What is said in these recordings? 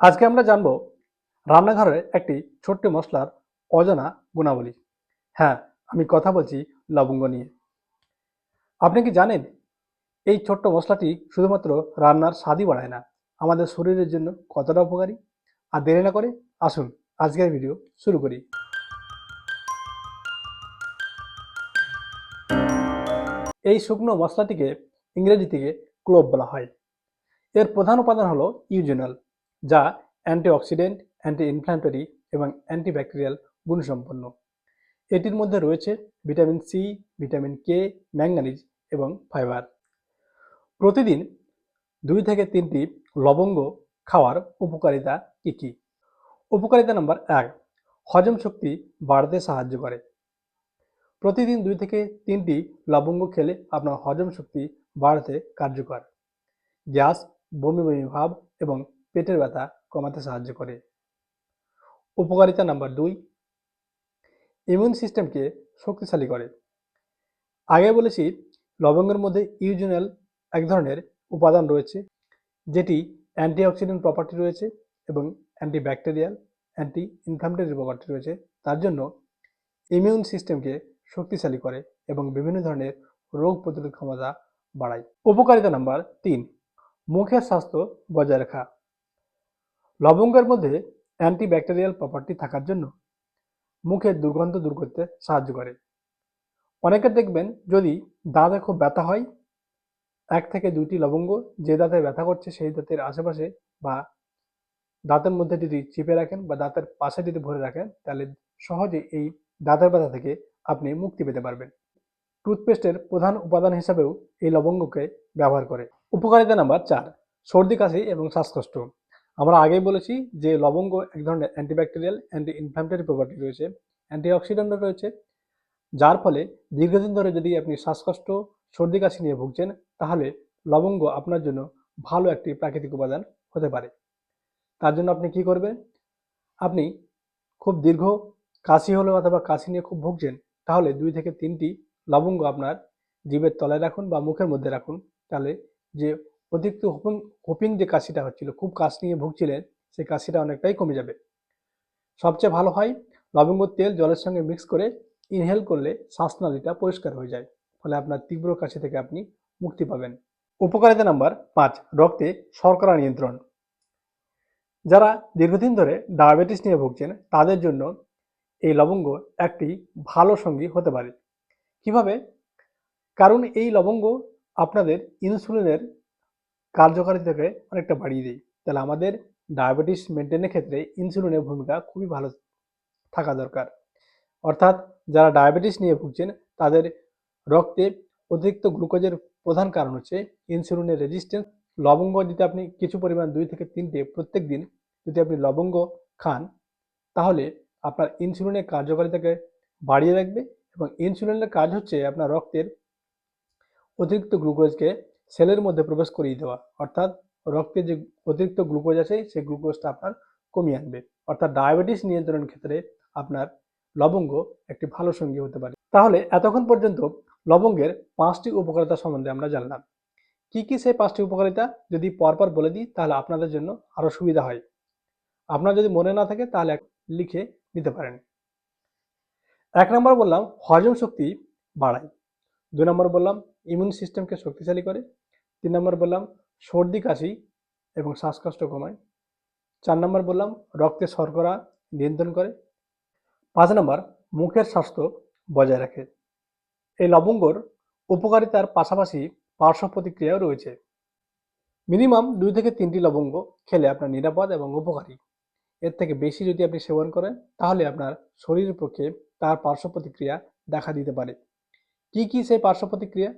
আজকে আমরা জানব রান্নাঘরের একটি ছোট্ট মশলার অজানা গুণাবলী। হ্যাঁ আমি কথা বলছি লবঙ্গ নিয়ে। আপনি কি জানেন, এই ছোট্ট মশলাটি শুধুমাত্র রান্নার স্বাদই বাড়ায় না, আমাদের শরীরের জন্য কতটা উপকারী? আর দেরি না করে আসুন, আজকের ভিডিও শুরু করি। এই শুকনো মশলাটিকে ইংরেজি থেকে ক্লোভ বলা হয়। এর প্রধান উপাদান হলো ইউজেনাল। যা অ্যান্টিঅক্সিডেন্ট অ্যান্টি ইনফ্ল্যামেটরি এবং অ্যান্টিব্যাকটেরিয়াল গুণসম্পন্ন। এটির মধ্যে রয়েছে vitamin C, vitamin K manganese এবং ফাইবার। প্রতিদিন দুই থেকে তিনটি লবঙ্গ খাওয়ার উপকারিতা কী কী? উপকারিতা নাম্বার এক, হজম শক্তি বাড়াতে সাহায্য করে। প্রতিদিন দুই থেকে তিনটি লবঙ্গ খেলে আপনার হজম শক্তি বাড়াতে কার্যকর। গ্যাস, বমি বমি ভাব এবং পেটের ব্যথা কমাতে সাহায্য করে। উপকারিতা নাম্বার দুই ইমিউন সিস্টেমকে শক্তিশালী করে। আগে বলেছি, লবঙ্গের মধ্যে ইউজেনাল এক ধরনের উপাদান রয়েছে, যেটি অ্যান্টিঅক্সিডেন্ট প্রপার্টি রয়েছে এবং অ্যান্টিব্যাকটেরিয়াল অ্যান্টি ইনফ্লামেটরি প্রপার্টি রয়েছে। তার জন্য ইমিউন সিস্টেমকে শক্তিশালী করে এবং বিভিন্ন ধরনের রোগ প্রতিরোধ ক্ষমতা বাড়ায়। উপকারিতা নাম্বার তিন, মুখের স্বাস্থ্য বজায় রাখা। লবঙ্গের মধ্যে অ্যান্টিব্যাকটেরিয়াল প্রপার্টি থাকার জন্য মুখের দুর্গন্ধ দূর করতে সাহায্য করে। অনেকে দেখবেন যদি দাঁতে খুব ব্যথা হয়, এক থেকে দুইটি লবঙ্গ যে দাঁতে ব্যথা করছে সেই দাঁতের আশেপাশে বা দাঁতের মধ্যে যদি চিপে রাখেন বা দাঁতের পাশে যদি ভরে রাখেন, তাহলে সহজে এই দাঁতের ব্যথা থেকে আপনি মুক্তি পেতে পারবেন। টুথপেস্টের প্রধান উপাদান হিসাবেও এই লবঙ্গকে ব্যবহার করে। উপকারিতা নাম্বার চার, সর্দি, কাশি এবং শ্বাসকষ্ট। আমরা আগেই বলেছি যে লবঙ্গ এক ধরনের অ্যান্টিব্যাকটেরিয়াল অ্যান্টি ইনফ্ল্যামেটরি প্রপার্টি রয়েছে অ্যান্টিঅক্সিডেন্টও রয়েছে, যার ফলে দীর্ঘদিন ধরে যদি আপনি শ্বাসকষ্ট, সর্দি কাশি নিয়ে ভুগছেন, তাহলে লবঙ্গ আপনার জন্য ভালো একটি প্রাকৃতিক উপাদান হতে পারে। তার জন্য আপনি কি করবেন? আপনি খুব দীর্ঘ কাশি হলো অথবা কাশি নিয়ে খুব ভুগছেন, তাহলে দুই থেকে তিনটি লবঙ্গ আপনার জীবের তলায় রাখুন বা মুখের মধ্যে রাখুন, তাহলে যে অতিরিক্ত হুপিং হুপিং যে কাশিটা হচ্ছিল, খুব কাশ নিয়ে ভুগছিলেন, সেই কাশিটা অনেকটাই কমে যাবে। সবচেয়ে ভালো হয় লবঙ্গ তেল জলের সঙ্গে মিক্স করে ইনহেল করলে শ্বাসনালীটা পরিষ্কার হয়ে যায়, ফলে আপনার তীব্র কাশি থেকে আপনি মুক্তি পাবেন। উপকারিতা নাম্বার পাঁচ, রক্তে শর্করা নিয়ন্ত্রণ। যারা দীর্ঘদিন ধরে ডায়াবেটিস নিয়ে ভুগছেন, তাদের জন্য এই লবঙ্গ একটি ভালো সঙ্গী হতে পারে। কীভাবে? কারণ এই লবঙ্গ আপনাদের ইনসুলিনের কার্যকারিতাকে অনেকটা বাড়িয়ে দেয়। তাহলে আমাদের ডায়াবেটিস মেনটেনের ক্ষেত্রে ইনসুলিনের ভূমিকা খুবই ভালো থাকা দরকার। অর্থাৎ যারা ডায়াবেটিস নিয়ে ভুগছেন, তাদের রক্তে অতিরিক্ত গ্লুকোজের প্রধান কারণ হচ্ছে ইনসুলিনের রেজিস্ট্যান্স লবঙ্গ যদি আপনি কিছু পরিমাণ দুই থেকে তিনটে প্রত্যেক দিন যদি আপনি লবঙ্গ খান, তাহলে আপনার ইনসুলিনের কার্যকারিতাকে বাড়িয়ে রাখবে এবং ইনসুলিনের কাজ হচ্ছে আপনার রক্তের অতিরিক্ত গ্লুকোজকে সেলের মধ্যে প্রবেশ করিয়ে দেওয়া, অর্থাৎ রক্তে যে অতিরিক্ত গ্লুকোজ আছে, সেই গ্লুকোজটা আপনার কমিয়ে আনবে। অর্থাৎ ডায়াবেটিস নিয়ন্ত্রণের ক্ষেত্রে আপনার লবঙ্গ একটি ভালো সঙ্গী হতে পারে। তাহলে এতক্ষণ পর্যন্ত লবঙ্গের পাঁচটি উপকারিতা সম্বন্ধে আমরা জানলাম। কি কি সেই পাঁচটি উপকারিতা? যদি পরপর বলে দিই, তাহলে আপনাদের জন্য আরও সুবিধা হয়। আপনার যদি মনে না থাকে, তাহলে লিখে নিতে পারেন। এক নম্বর বললাম, হজম শক্তি বাড়ায়। দুই নম্বর বললাম, ইমিউন সিস্টেমকে শক্তিশালী করে। তিন নম্বর বললাম, সর্দি, কাশি এবং শ্বাসকষ্ট কমায়। চার নম্বর বললাম, রক্তে শর্করা নিয়ন্ত্রণ করে। পাঁচ নম্বর, মুখের স্বাস্থ্য বজায় রাখে। এই লবঙ্গর উপকারিতার পাশাপাশি পার্শ্ব প্রতিক্রিয়াও রয়েছে। মিনিমাম দুই থেকে তিনটি লবঙ্গ খেলে আপনার নিরাপদ এবং উপকারী। এর থেকে বেশি যদি আপনি সেবন করেন, তাহলে আপনার শরীরের পক্ষে তার পার্শ্ব প্রতিক্রিয়া দেখা দিতে পারে। কি কি সেই পার্শ্ব প্রতিক্রিয়া?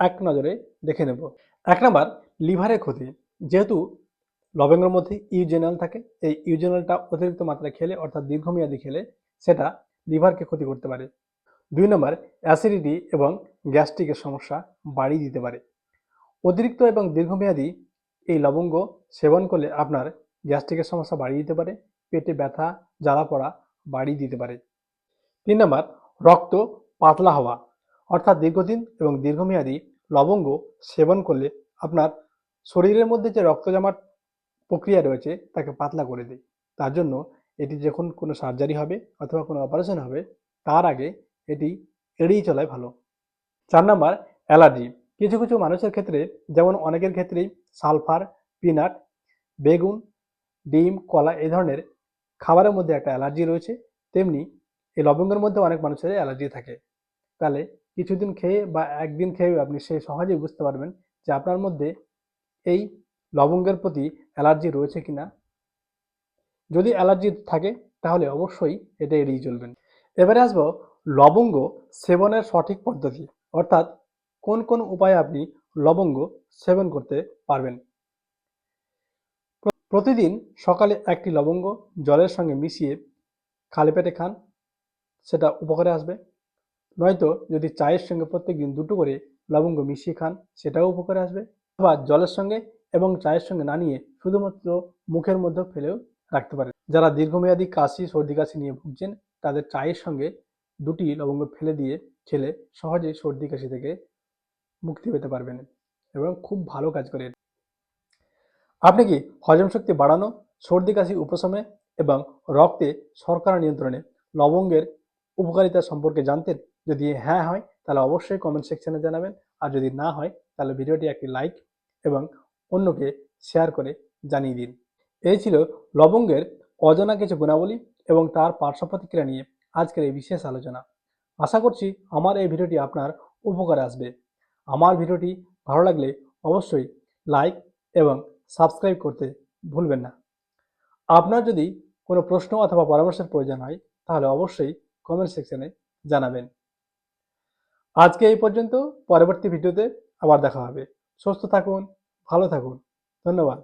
এক নজরে দেখে নেব। এক নম্বর, লিভারের ক্ষতি। যেহেতু লবঙ্গের মধ্যে ইউজেনাল থাকে, এই ইউজেনালটা অতিরিক্ত মাত্রায় খেলে, অর্থাৎ দীর্ঘমেয়াদী খেলে, সেটা লিভারকে ক্ষতি করতে পারে। দুই নম্বর, অ্যাসিডিটি এবং গ্যাস্ট্রিকের সমস্যা বাড়িয়ে দিতে পারে। অতিরিক্ত এবং দীর্ঘমেয়াদী এই লবঙ্গ সেবন করলে আপনার গ্যাস্ট্রিকের সমস্যা বাড়িয়ে দিতে পারে, পেটে ব্যথা, জ্বালা পড়া বাড়িয়ে দিতে পারে। তিন নম্বর, রক্ত পাতলা হওয়া। অর্থাৎ দীর্ঘদিন এবং দীর্ঘমেয়াদী লবঙ্গ সেবন করলে আপনার শরীরের মধ্যে যে রক্ত জমাট প্রক্রিয়া রয়েছে, তাকে পাতলা করে দেয়। তার জন্য এটি যখন কোনো সার্জারি হবে অথবা কোনো অপারেশন হবে, তার আগে এটি এড়িয়ে চলাই ভালো। চার নাম্বার, অ্যালার্জি। কিছু কিছু মানুষের ক্ষেত্রে, যেমন অনেকের ক্ষেত্রেই সালফার, পিনাট, বেগুন, ডিম, কলা এই ধরনের খাবারের মধ্যে একটা অ্যালার্জি রয়েছে, তেমনি এই লবঙ্গের মধ্যে অনেক মানুষের অ্যালার্জি থাকে। তাহলে কিছুদিন খেয়ে বা একদিন খেয়ে আপনি সে সহজেই বুঝতে পারবেন যে আপনার মধ্যে এই লবঙ্গের প্রতি অ্যালার্জি রয়েছে কিনা। যদি অ্যালার্জি থাকে, তাহলে অবশ্যই এটা এড়িয়ে চলবেন। এবারে আসব লবঙ্গ সেবনের সঠিক পদ্ধতি, অর্থাৎ কোন কোন উপায়ে আপনি লবঙ্গ সেবন করতে পারবেন। প্রতিদিন সকালে একটি লবঙ্গ জলের সঙ্গে মিশিয়ে খালি পেটে খান, সেটা উপকারে আসবে। নয়তো যদি চায়ের সঙ্গে প্রত্যেকদিন দুটো করে লবঙ্গ মিশিয়ে খান, সেটাও উপকারে আসবে। আবার জলের সঙ্গে এবং চায়ের সঙ্গে না নিয়ে শুধুমাত্র মুখের মধ্যে ফেলেও রাখতে পারেন। যারা দীর্ঘমেয়াদী কাশি, সর্দি কাশি নিয়ে ভুগছেন, তাদের চায়ের সঙ্গে দুটি লবঙ্গ ফেলে দিয়ে খেলে সহজেই সর্দি কাশি থেকে মুক্তি পেতে পারবেন এবং খুব ভালো কাজ করে। আপনি কি হজম শক্তি বাড়ানো, সর্দি কাশি উপশমে এবং রক্তে শর্করা নিয়ন্ত্রণে লবঙ্গের উপকারিতা সম্পর্কে জানতেন? যদি হ্যাঁ হয়, তাহলে অবশ্যই কমেন্ট সেকশনে জানাবেন। আর যদি না হয়, তাহলে ভিডিওটি একটি লাইক এবং অন্যকে শেয়ার করে জানিয়ে দিন। এই ছিল লবঙ্গের অজানা কিছু গুণাবলী এবং তার পার্শ্ব প্রতিক্রিয়া নিয়ে আজকের এই বিশেষ আলোচনা। আশা করছি আমার এই ভিডিওটি আপনার উপকারে আসবে। আমার ভিডিওটি ভালো লাগলে অবশ্যই লাইক এবং সাবস্ক্রাইব করতে ভুলবেন না। আপনার যদি কোনো প্রশ্ন অথবা পরামর্শের প্রয়োজন হয়, তাহলে অবশ্যই কমেন্ট সেকশনে জানাবেন। আজকে এই পর্যন্ত পরবর্তী ভিডিওতে আবার দেখা হবে। সুস্থ থাকুন ভালো থাকুন। ধন্যবাদ।